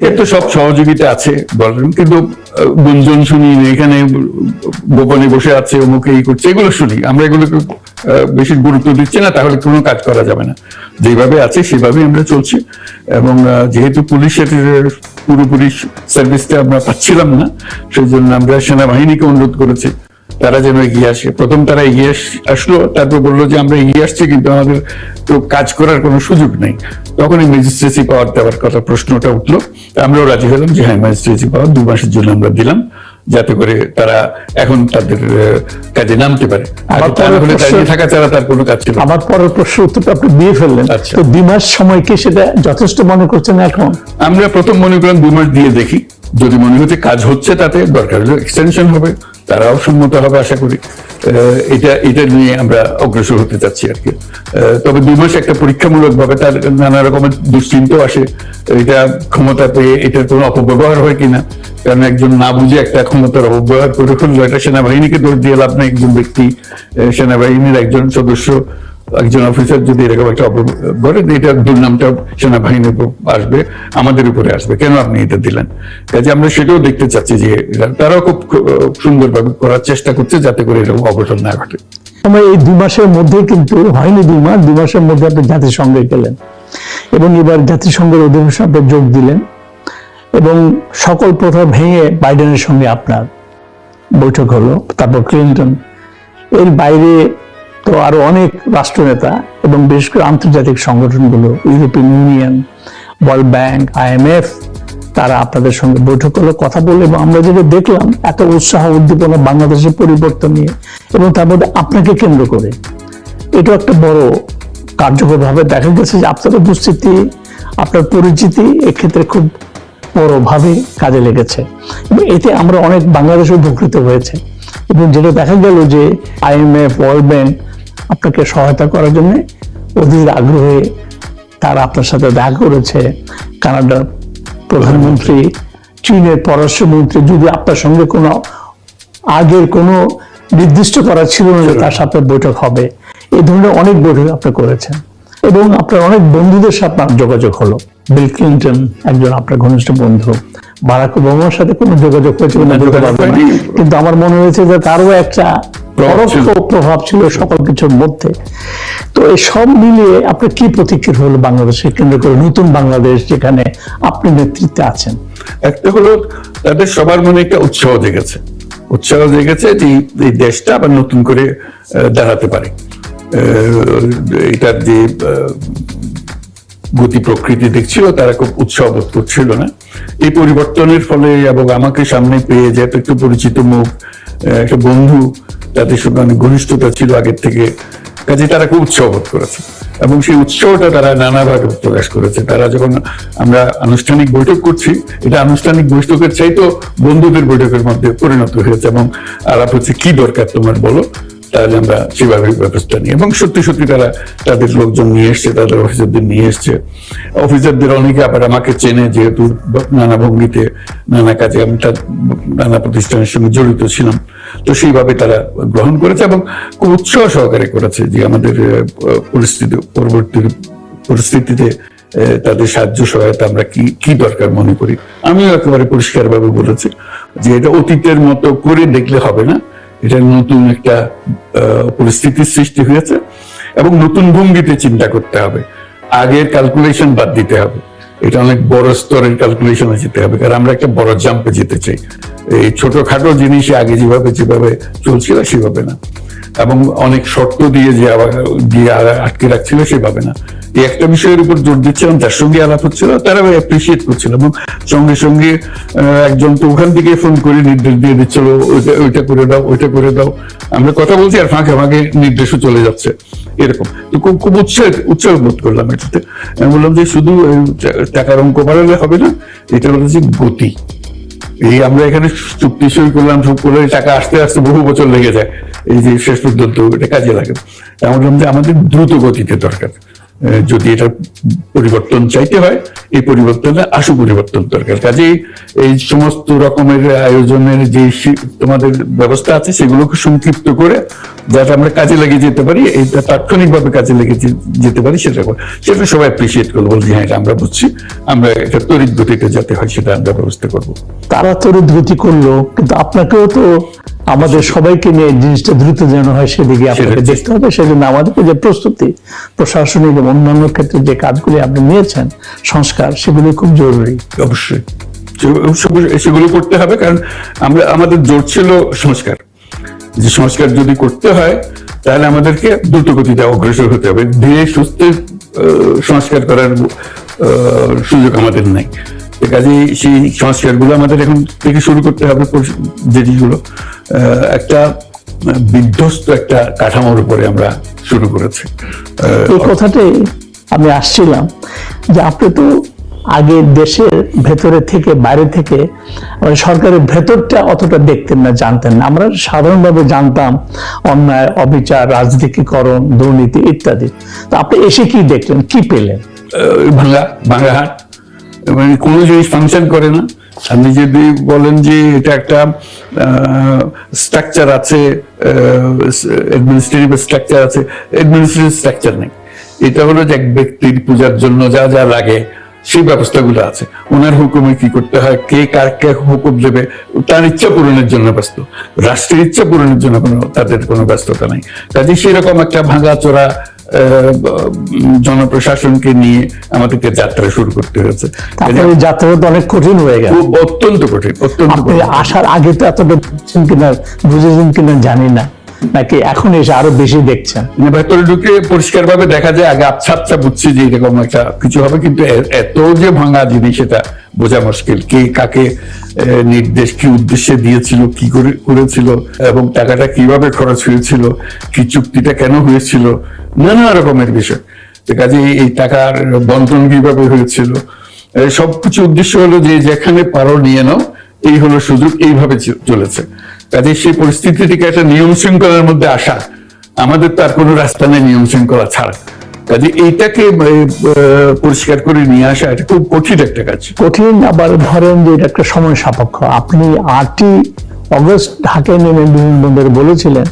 এর তো সব সহযোগিতা আছে, বলেন। কিন্তু গুঞ্জন শুনি, এখানে গোপনে বসে আছে, অমুকে এই করছে, এগুলো শুনি। আমরা এগুলোকে বেশি গুরুত্ব দিচ্ছি না, তাহলে কোনো কাজ করা যাবে না। যেভাবে আছে, সেভাবেই আমরা চলছি। এবং যেহেতু পুলিশের, পুরোপুরি সার্ভিসটা আমরা পাচ্ছিলাম না, সেই জন্য আমরা সেনাবাহিনীকে অনুরোধ করেছি। তারা যেন এগিয়ে আসে। প্রথম তারা এগিয়ে আসলো তারপর বলল যে আমরা এগিয়ে আসছি কিন্তু আমাদের তো কাজ করার কোনো সুযোগ নেই। তখনই ম্যাজিস্ট্রেসি পাওয়ার দেওয়ার কথা প্রশ্নটা উঠল। আমরাও রাজি হলাম যে হ্যাঁ ম্যাজিস্ট্রেসি পাওয়ার দু মাসের জন্য আমরা দিলাম যাতে করে তারা এখন তাদের কাজে নামতে পারে। থাকা ছাড়া তার কোনো কাজ ছিল আমার পরের প্রশ্ন উত্তরটা আপনি দিয়ে ফেললেন। আচ্ছা। তো দুই মাস সময় কি সেটা যথেষ্ট মনে করছেন এখন? আমরা প্রথম মনে করেন দুই মাস দিয়ে দেখি। যদি মনে হচ্ছে কাজ হচ্ছে তাতে দরকার হলে এক্সটেনশন হবে। তারাও সম্মত হবে আশা করি। এটা এটা নিয়ে আমরা অগ্রসর হতে চাচ্ছি আর কি। তবে দুই মাস একটা পরীক্ষামূলক ভাবে তার নানা রকমের দুশ্চিন্তাও আসে। এটা ক্ষমতা পেয়ে এটার কোনো অপব্যবহার হয় কিনা, কারণ একজন না বুঝে একটা ক্ষমতার অপব্যবহার করে ফেলল, এটা সেনাবাহিনীকে দোষ দিয়ে লাভ নেই। একজন ব্যক্তি সেনাবাহিনীর একজন সদস্য একজন অফিসার যদি এরকম একটা অপব্যবহার করে এটা দুর্নামটা সেনাবাহিনীর উপর আসবে, আমাদের উপরে আসবে। কেন আপনি এটা দিলেন? কাজে আমরা সেটাও দেখতে চাচ্ছি যে তারাও খুব সুন্দরভাবে করার চেষ্টা করছে যাতে করে এরকম অঘটন না ঘটে। সময় এই দুই মাসের মধ্যে কিন্তু হয়নি দুই মাস, দুই মাসের মধ্যে আপনি জাতিসংঘে গেলেন। এবং এবার জাতিসংঘের অধিবেশনে আপনি যোগ দিলেন। এবং সকল প্রথা ভেঙে বাইডেনের সঙ্গে আপনার বৈঠক হলো, তারপর ক্লিন্টন। এর বাইরে তো আরও অনেক রাষ্ট্রনেতা এবং বিশেষ করে আন্তর্জাতিক সংগঠনগুলো, European Union, World Bank IMF তারা আপনাদের সঙ্গে বৈঠক করল, কথা বলল এবং আমরা যেটা দেখলাম, এত উৎসাহ উদ্দীপনা বাংলাদেশের পরিবর্তন নিয়ে এবং তার মধ্যে আপনাকে কেন্দ্র করে। এটা একটা বড় কার্যকরভাবে দেখা গেছে যে আপনার উপস্থিতি, আপনার পরিচিতি এক্ষেত্রে খুব বড়ভাবে কাজে লেগেছে। এবং এতে আমরা অনেক বাংলাদেশ উপকৃত হয়েছে। এবং যেটা দেখা গেল যে আইএমএফ ওয়ার্ল্ড ব্যাংক আপনাকে সহায়তা করার জন্য অধীর আগ্রহে তারা আপনার সাথে দেখা করেছে। কানাডার প্রধানমন্ত্রী চীনের পররাষ্ট্রমন্ত্রী যদি আপনার সঙ্গে কোনো আগের কোনো নির্দিষ্ট করা ছিল না তার সাথে বৈঠক হবে। এই ধরনের অনেক বৈঠক আপনি করেছেন। এবং আপনার অনেক বন্ধুদের সাথে যোগাযোগ হলো। বিল ক্লিন্টন একজন আপনার ঘনিষ্ঠ বন্ধু। বারাক ওবামার সাথে কোনো যোগাযোগ হয়েছে বলতে কিন্তু আমার মনে হয়েছে যে তারও একটা। পরোক্ষ প্রভাব ছিল সকল কিছুর মধ্যে। তো এই সব মিলিয়ে আপনার কি প্রতিক্রিয়া হলো বাংলাদেশে কেন্দ্র করে? নতুন বাংলাদেশ যেখানে আপনি নেতৃত্বে আছেন। একটা হলো তাদের সবার মনে একটা উৎসাহ জেগেছে। উৎসাহ জেগেছে যে এই- দেশটা আবার নতুন করে দাঁড়াতে পারে। এটার যে গতি প্রকৃতি দেখছিল তারা খুব উৎসাহ বোধ করছিল না। এই পরিবর্তনের ফলে এবং আমাকে সামনে পেয়ে যেহেতু একটু পরিচিত মুখ একটা বন্ধু তাদের সঙ্গে অনেক ঘনিষ্ঠতা ছিল আগের থেকে। কাজে তারা খুব উৎসাহ বোধ করেছে। এবং সেই উৎসাহটা তারা নানাভাবে প্রকাশ করেছে। তারা যখন আমরা আনুষ্ঠানিক বৈঠক করছি, এটা আনুষ্ঠানিক বৈঠকের চাইতো বন্ধুদের বৈঠকের মধ্যে পরিণত হয়েছে। এবং আলাপ হচ্ছে, কি দরকার তোমার বলো? তাহলে আমরা সেভাবে ব্যবস্থা নিই। এবং সত্যি সত্যি তারা তাদের লোকজন নিয়ে এসছে, তাদের অফিসারদের নিয়ে এসছে। অফিসারদের অনেকে আবার আমাকে চেনে যেহেতু নানা ভঙ্গিতে নানা কাজে আমি তার নানা প্রতিষ্ঠানের সঙ্গে জড়িত ছিলাম। তো সেইভাবে তারা গ্রহণ করেছে এবং খুব উৎসাহ সহকারে করেছে যে আমাদের পরিস্থিতি, পরবর্তী পরিস্থিতিতে তাদের সাহায্য, সহায়তা আমরা কি কি দরকার মনে করি। আমিও একেবারে পরিষ্কারভাবে বলেছি যে এটা অতীতের মতো করে দেখলে হবে না। এটা নতুন একটা পরিস্থিতির সৃষ্টি হয়েছে এবং নতুন ভঙ্গিতে চিন্তা করতে হবে। আগের ক্যালকুলেশন বাদ দিতে হবে। এটা অনেক বড় স্তরের ক্যালকুলেশনে যেতে হবে। কারণ আমরা একটা বড় জাম্পে যেতে চাই। এই ছোটখাটো জিনিসে আগে যেভাবে যেভাবে চলছিল সেভাবে না। এবং অনেক শর্ত দিয়ে যে আবার, দিয়ে আটকে রাখছিল সেভাবে না। এই একটা বিষয়ের উপর জোর দিচ্ছিলাম, যার সঙ্গে আলাপ হচ্ছিল, তারা অ্যাপ্রিসিয়েট করছিল এবং সঙ্গে সঙ্গে একজন তো ওখান থেকে ফোন করে নির্দেশ দিয়ে দিচ্ছিল, ওইটা ওইটা করে দাও, ওইটা করে দাও। আমরা কথা বলছি আর ফাঁকে ফাঁকে নির্দেশও চলে যাচ্ছে। এরকম। তো খুব খুব উৎসাহ উৎসাহ বোধ করলাম এটাতে। আমি বললাম যে শুধু টাকার অঙ্ক বাড়ালে হবে না, এটা হচ্ছে গতি। এই আমরা এখানে চুক্তি সই করলাম, সব করে টাকা আসতে আসতে বহু বছর লেগে যায়। এই যে শেষ পর্যন্ত এটা কাজে লাগে। তা আমি বললাম যে আমাদের দ্রুত গতিতে দরকার। যদি এটা পরিবর্তন চাইতে হয়, এই পরিবর্তনে আশু পরিবর্তন দরকার। কাজেই এই সমস্ত রকমের আয়োজনের যে তোমাদের ব্যবস্থা আছে, সেগুলোকে সংক্ষিপ্ত করে যাতে আমরা কাজে লাগিয়ে যেতে পারি, এটা তাৎক্ষণিকভাবে কাজে লেগে যেতে পারি, সেটা সেটা সবাই অ্যাপ্রিসিয়েট করব বলছি হ্যাঁ আমরা বুঝছি। আমরা এটা তড়িৎ গতিতে যাতে হয়, সেটা আমরা ব্যবস্থা করব। তারা তড়িৎ গতি করল, কিন্তু আপনাকেও তো আমাদের সবাইকে নিয়ে জিনিসটা দ্রুত যেন হয় সেদিকে আপনাকে দেখতে হবে। সেজন্য আমাদেরকে যে প্রস্তুতি প্রশাসনিক এবং অন্যান্য ক্ষেত্রে যে কাজগুলি আপনি নিয়েছেন সংস্কার সেগুলি খুব জরুরি। অবশ্যই। সেগুলো- করতে হবে কারণ আমরা আমাদের জোর ছিল সংস্কার। যে সংস্কার যদি করতে হয় তাহলে আমাদেরকে দ্রুত গতিতে অগ্রসর হতে হবে। ধীরে সুস্থে সংস্কার করার আহ, সুযোগ আমাদের নাই। তো কাজেই সেই সংস্কারগুলো আমাদের এখন থেকে শুরু করতে হবে একটা বিধ্বস্ত একটা কাঠামোর উপরে আমরা শুরু করেছি। এই কথাটাই আমি আসছিলাম যে আপনি তো আগে দেশের ভেতরে থেকে বাইরে থেকে মানে সরকারের ভেতরটা অতটা দেখতেন না জানতেন না। আমরা সাধারণভাবে জানতাম অন্যায় অবিচার রাজনীতিকরণ দুর্নীতি ইত্যাদি। তো আপনি এসে কি দেখলেন? কি পেলেন? আহ, ভাঙা ভাঙা হাট। মানে কোনো জিনিস ফাংশন করে না, আপনি যদি বলেন যে এটা একটা স্ট্রাকচার আছে অ্যাডমিনিস্ট্রেটিভ স্ট্রাকচার আছে অ্যাডমিনিস্ট্রেটিভ স্ট্রাকচার নেই। এটা হলো যে এক ব্যক্তির পূজার জন্য যা যা লাগে, সেই ব্যবস্থাগুলো আছে। ওনার হুকুমে কি করতে হয়, কে কার কে হুকুম দেবে, তার ইচ্ছা পূরণের জন্য ব্যস্ত। রাষ্ট্রের ইচ্ছা পূরণের জন্য কোনো, তাদের কোনো ব্যস্ততা নেই। কাজে সেরকম একটা ভাঙা চোরা জনপ্রশাসনকে নিয়ে আমাদেরকে যাত্রা শুরু করতে হয়েছে। তো অনেক কঠিন হয়ে গেল। অত্যন্ত কঠিন অত্যন্ত আসার আগে তো এতটা বুঝছেন কিনা বুঝেছেন কিনা জানি না। নাকি এখন এসে আরও বেশি দেখছেন? মানে ভেতরে ঢুকে পরিষ্কার ভাবে দেখা যায় আগে আচ্ছা আচ্ছা বুঝছি যে এরকম একটা কিছু হবে কিন্তু এত যে ভাঙা জিনিস এটা বোঝা মুশকিল। কে কাকে নির্দেশ কি উদ্দেশ্যে দিয়েছিল কি করে করেছিল এবং টাকাটা কীভাবে খরচ হয়েছিল কি চুক্তিটা কেন হয়েছিল নানা রকমের বিষয়। কাজে এই- টাকার বন্টন কীভাবে হয়েছিল সবকিছু উদ্দেশ্য হলো যে যেখানে পারো নিয়ে নাও, এই হলো সুযোগ, এইভাবে চলেছে। কাজে সেই পরিস্থিতি থেকে একটা নিয়ম শৃঙ্খলার মধ্যে আসা, আমাদের তার কোনো রাস্তা নেই নিয়ম শৃঙ্খলা ছাড়া। কাজে এইটাকে পরিষ্কার করে নিয়ে আসা, এটা খুব কঠিন একটা কাজ। কঠিন, আবার ধরেন যে এটা একটা সময় সাপেক্ষ। আপনি আটই অগস্ট ঢাকায় নেমে বিমানবন্দরে বলেছিলেন,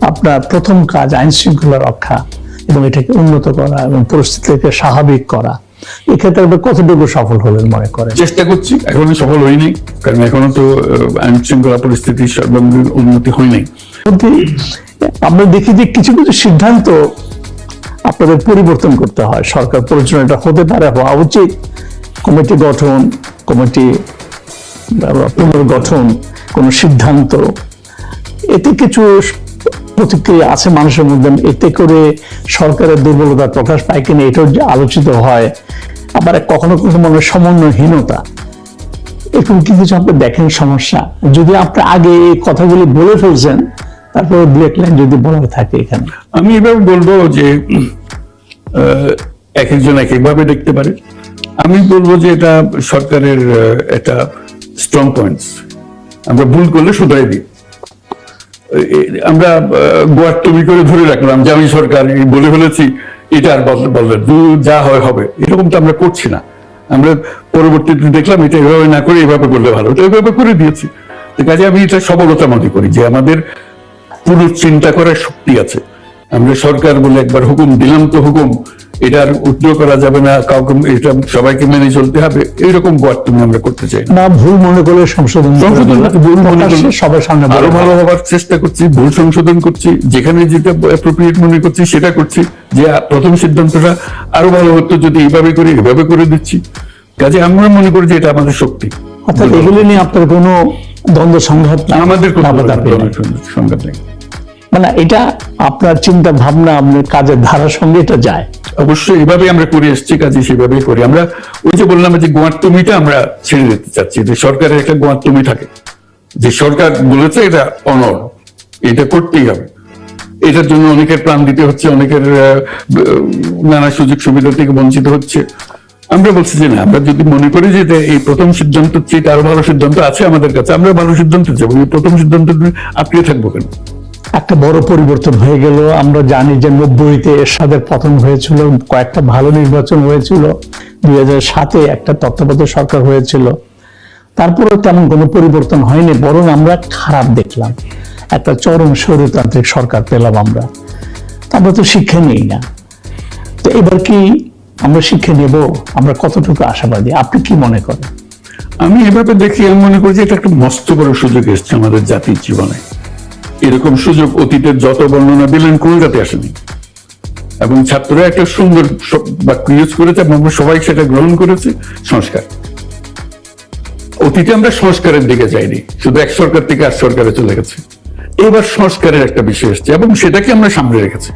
আপনার প্রথম কাজ আইন শৃঙ্খলা রক্ষা। এবং এটাকে উন্নত করা এবং পরিস্থিতিকে স্বাভাবিক করা। এক্ষেত্রে আপনি কতটুকু সফল হলেন মনে করেন? চেষ্টা করছি এখনও সফল হয়নি কারণ এখনও তো আইন শৃঙ্খলা পরিস্থিতির সর্বাঙ্গীন উন্নতি হয়নি আমরা দেখি যে কিছু কিছু সিদ্ধান্ত আপনাদের পরিবর্তন করতে হয়। সরকার পরিচালনাটা হতে পারে হওয়া উচিত। কমিটি গঠন কমিটি পুনর্গঠন কোন সিদ্ধান্ত। এতে কিছু প্রতিক্রিয়া আছে মানুষের মধ্যে। এতে করে সরকারের দুর্বলতা প্রকাশ পায় কিনা এটাও যে আলোচিত হয়। আবার কখনো কখনো মনে সমন্বয়হীনতা। এরকম কিছু আপনি দেখেন সমস্যা? যদি আপনি আগে এই কথাগুলি বলে ফেলছেন, তারপরে দু লাইন যদি বলার থাকে এখানে। আমি এভাবে বলব যে এক একজন এক একভাবে দেখতে পারে। আমি বলব যে এটা সরকারের একটা স্ট্রং পয়েন্টস আমরা ভুল করলে শুধরাই দিই। আমরা তুমি করে ধরে রাখলাম যে আমি সরকার বলে ফেলেছি, এটা আর বদলে বলবে দু যা হয় হবে। এরকম তো আমরা করছি না। আমরা পরবর্তীতে দেখলাম এটা এভাবে না করে এভাবে করলে ভালো, এটা এভাবে করে দিয়েছি। কাজে আমি এটা সফলতা মনে করি যে আমাদের পুরো চিন্তা করার শক্তি আছে। আমরা সরকার বলে একবার হুকুম দিলাম তো হুকুম। এটা আর উদ্যোগ করা যাবে না কাউকে এটা সবাইকে মেনে চলতে হবে। এইরকম তুমি আমরা করতে চাই। না ভুল মনে করলে সংশোধন ভুল মনে করলে সবার সামনে আরও ভালো হবার চেষ্টা করছি ভুল সংশোধন করছি যেখানে যেটা অ্যাপ্রোপ্রিয়েট মনে করছি সেটা করছি যে প্রথম সিদ্ধান্তটা আরও ভালো হতো যদি এইভাবে করে এভাবে করে দিচ্ছি। কাজে আমরা মনে করি যে এটা আমাদের শক্তি। অর্থাৎ এগুলি নিয়ে আপনার কোনো দ্বন্দ্ব সংঘাত আমাদের কোনো সংঘাত নেই। মানে এটা আপনার চিন্তা ভাবনা, আপনার কাজের ধারার সঙ্গে এটা যায়। অবশ্যই এভাবে আমরা করে এসেছি কাজে সেভাবেই করি। আমরা ওই যে বললাম যে গোয়ার্তমিটা আমরা ছেড়ে দিতে চাচ্ছি, যে সরকারের একটা গোয়ার্তমি থাকে। যে সরকার বলেছে এটা অনর এটা করতেই হবে। এটার জন্য অনেকের প্রাণ দিতে হচ্ছে, অনেকের নানা সুযোগ সুবিধা থেকে বঞ্চিত হচ্ছে। আমরা বলছি যে না, আমরা যদি মনে করি যে এই প্রথম সিদ্ধান্ত চেয়ে আরও ভালো সিদ্ধান্ত আছে আমাদের কাছে, আমরা ভালো সিদ্ধান্ত যাব এই প্রথম সিদ্ধান্ত আটকে থাকব কেন? একটা বড় পরিবর্তন হয়ে গেল। আমরা জানি যে নব্বইতে এরশাদের পতন হয়েছিল, কয়েকটা ভালো নির্বাচন হয়েছিল। দুই হাজার সাতে একটা তত্ত্বাবধায়ক সরকার হয়েছিল। তারপরেও তেমন কোনো পরিবর্তন হয়নি, বরং আমরা খারাপ দেখলাম। একটা চরম স্বৈরতান্ত্রিক সরকার পেলাম আমরা। আমরা তো শিক্ষা নেই না। তো এবার কি আমরা শিক্ষা নেব? আমরা কতটুকু আশাবাদী? আপনি কি মনে করেন? আমি এভাবে দেখি আমি মনে করি যে এটা একটা মস্ত বড় সুযোগ এসছে আমাদের জাতির জীবনে। এরকম সুযোগ অতীতের যত বর্ণনা দিলেন কলকাতায় আসেনি। এবং ছাত্ররা একটা সুন্দর বাক্য ইউজ করেছে এবং সবাই সেটা গ্রহণ করেছে, সংস্কার। অতীতে আমরা সংস্কারের দিকে যাইনি, শুধু এক সরকার থেকে আর সরকারে চলে গেছে। এবার সংস্কারের একটা বিষয় এসছে এবং সেটাকে আমরা সামনে রেখেছি।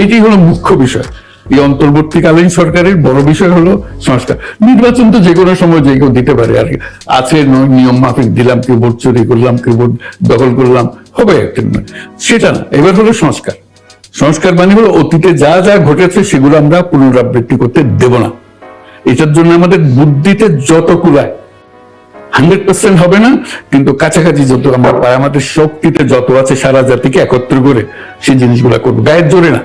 এইটি হলো মুখ্য বিষয়। এই অন্তর্বর্তীকালীন সরকারের বড় বিষয় হলো সংস্কার। নির্বাচন তো যে কোনো সময় যে কেউ দিতে পারে। আর। আছে নিয়ম মাফিক দিলাম, কেউ ভোট চুরি করলাম, কেউ ভোট দখল করলাম হবে সেটা না, এবার হলো সংস্কার। সংস্কার মানে হলো অতীতে যা যা ঘটেছে সেগুলো আমরা পুনরাবৃত্তি করতে দেব না। এটার জন্য আমাদের বুদ্ধিতে যত কুলায়, হান্ড্রেড পার্সেন্ট হবে না, কিন্তু কাছাকাছি যত আমরা পাই, আমাদের শক্তিতে যত আছে সারা জাতিকে একত্র করে সেই জিনিসগুলো করব। গায়ের জোরে না,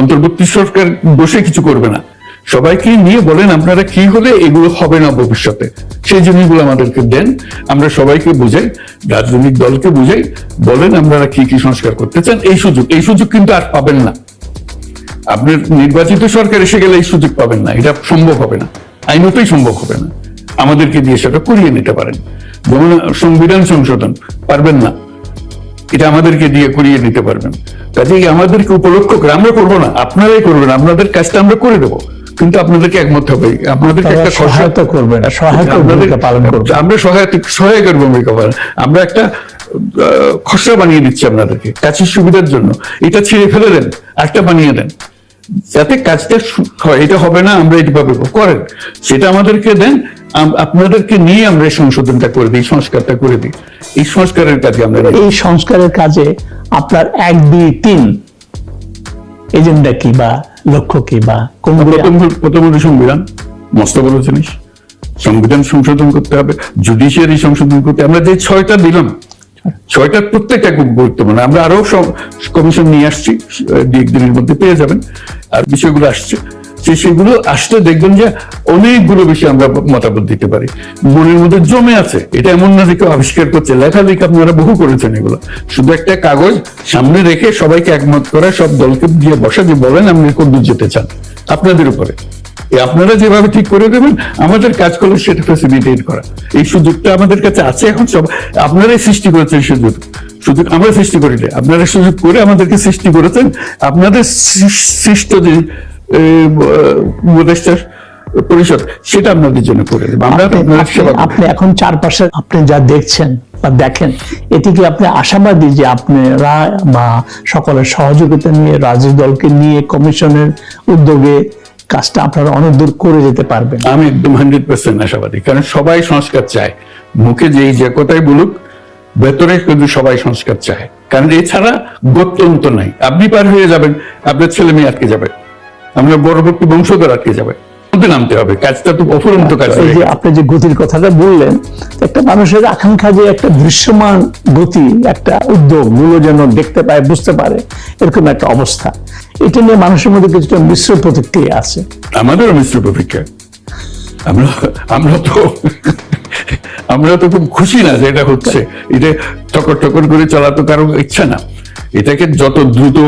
অন্তর্বর্তী সরকার বসে কিছু করবে না। সবাইকে নিয়ে বলেন আপনারা কি হলে এগুলো হবে না ভবিষ্যতে। সেই জিনিসগুলো আমাদেরকে দেন, আমরা সবাইকে বুঝাই, রাজনৈতিক দলকে বুঝাই, বলেন আপনারা কি কি সংস্কার করতে চান, এই সুযোগ এই সুযোগ কিন্তু আর পাবেন না। আপনার নির্বাচিত সরকার এসে গেলে এই সুযোগ পাবেন না, এটা সম্ভব হবে না, আইনতই সম্ভব হবে না। আমাদেরকে দিয়ে সেটা করিয়ে নিতে পারেন। যেমন সংবিধান সংশোধন, পারবেন না। এটা আমাদেরকে দিয়ে করিয়ে নিতে পারবেন। কাজেই আমাদেরকে উপলক্ষ করে আমরা করব না, আপনারাই করবেন, আপনাদের কাজটা আমরা করে দেবো। কিন্তু আপনাদেরকে একমত হবে। আপনাদেরকে একটা সহায়তা করবেন, ভূমিকা পালন করবেন। আমরা সহায়তা সহায়কের ভূমিকা পালন আমরা একটা খসড়া বানিয়ে দিচ্ছি আপনাদেরকে কাছের সুবিধার জন্য। এটা ছিঁড়ে ফেলে দেন একটা বানিয়ে দেন। যাতে কাজটা হয় এটা হবে না আমরা এইভাবে করেন। সেটা আমাদেরকে দেন আপনাদেরকে নিয়ে আমরা এই সংশোধনটা করে দিই সংস্কারটা করে দিই। এই সংস্কারের কাজে আমরা এই সংস্কারের কাজে আপনার এক দুই তিন এজেন্ডা কি বা লক্ষ্য কি বা কোন প্রথম সংবিধান। মস্ত বড় জিনিস। সংবিধান সংশোধন করতে হবে জুডিশিয়ারি সংশোধন করতে আমরা যে ছয়টা দিলাম ছয়টার প্রত্যেকটা খুব গুরুত্বপূর্ণ। আমরা আরও কমিশন নিয়ে আসছি দু একদিনের মধ্যে পেয়ে যাবেন। আর বিষয়গুলো আসছে। সে সেগুলো আসলে দেখবেন যে অনেকগুলো বিষয় আমরা মতামত দিতে পারি। মনের মধ্যে জমে আছে। এটা এমন না যে কেউ আবিষ্কার করছে, লেখালেখি আপনারা বহু করেছেন এগুলো। শুধু একটা কাগজ সামনে রেখে সবাইকে একমত করা, সব দলকে দিয়ে বসা যে বলেন আপনি কোন দূর যেতে চান, আপনাদের উপরে। আপনারা যেভাবে ঠিক করে দেবেন, আমাদের কাজ করলে সেটা ফ্যাসিলিটেট করা। এই সুযোগটা আমাদের কাছে আছে এখন সব। আপনারাই সৃষ্টি করেছেন সুযোগ। সুযোগ আমরা সৃষ্টি করিনি আপনারা সুযোগ করে আমাদেরকে সৃষ্টি করেছেন। আপনাদের সৃষ্ট যে এ, উপদেষ্টার পরিষদ সেটা আপনাদের জন্য করে দেবো। আমরা আপনি- এখন চারপাশে আপনি যা দেখছেন বা দেখেন এতে কি আপনি আশাবাদী যে আপনারা বা সকলের সহযোগিতা নিয়ে রাজনৈতিক দলকে নিয়ে কমিশনের উদ্যোগে কাজটা আপনারা অনেক দূর করে যেতে পারবেন? আমি একদম হান্ড্রেড পার্সেন্ট আশাবাদী কারণ সবাই সংস্কার চায়। মুখে যেই যে কথাই বলুক ভেতরে কিন্তু সবাই সংস্কার চায়। কারণ এছাড়া গত্যন্ত নাই। আপনি পার হয়ে যাবেন আপনার ছেলে মেয়ে আটকে যাবে। আপনার পরবর্তী বংশধর আটকে যাবে। নামতে হবে কাজটা তো অফুরন্ত কাজ যে আপনি যে গতির কথাটা বললেন একটা মানুষের আকাঙ্ক্ষা যে একটা দৃশ্যমান গতি একটা উদ্যোগগুলো যেন দেখতে পায় বুঝতে পারে এরকম একটা অবস্থা। এটা নিয়ে মানুষের মধ্যে কিছুটা মিশ্র প্রতিক্রিয়া আছে। আমাদেরও মিশ্র প্রতিক্রিয়া। আমরা আমরা তো আমরা তো খুব খুশি না যে এটা হচ্ছে। এটা টকর টকর করে চলা তো কারও ইচ্ছা না। এটাকে যত দ্রুত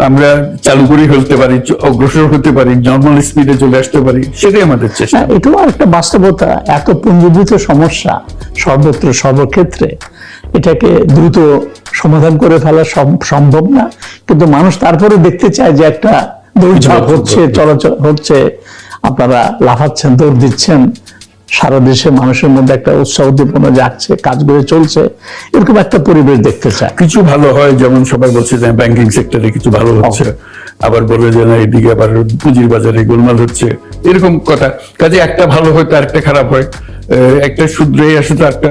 আমরা চালু করে ফেলতে পারি অগ্রসর হতে পারি নর্মাল স্পিডে চলে আসতে পারি সেটাই আমাদের চেষ্টা। হ্যাঁ, এটাও একটা বাস্তবতা। এত পুঞ্জীভূত সমস্যা সর্বত্র সর্বক্ষেত্রে এটাকে দ্রুত সমাধান করে ফেলা সম- সম্ভব না। কিন্তু মানুষ তারপরে দেখতে চায় যে একটা দৌড়ঝাঁপ হচ্ছে চলাচল হচ্ছে আপনারা লাফাচ্ছেন দৌড় দিচ্ছেন সারা দেশে মানুষের মধ্যে একটা উৎসাহ উদ্দীপনা যাচ্ছে কাজগুলো চলছে এরকম একটা পরিবেশ দেখতে চায়। কিছু ভালো হয় যেমন সবাই বলছে যে ব্যাংকিং সেক্টরে কিছু ভালো হচ্ছে আবার বলে যে না এদিকে আবার পুঁজির বাজারে গোলমাল হচ্ছে এরকম কথা। কাজে একটা ভালো হয় তো আরেকটা খারাপ হয় একটা শুধরে আসে তো একটা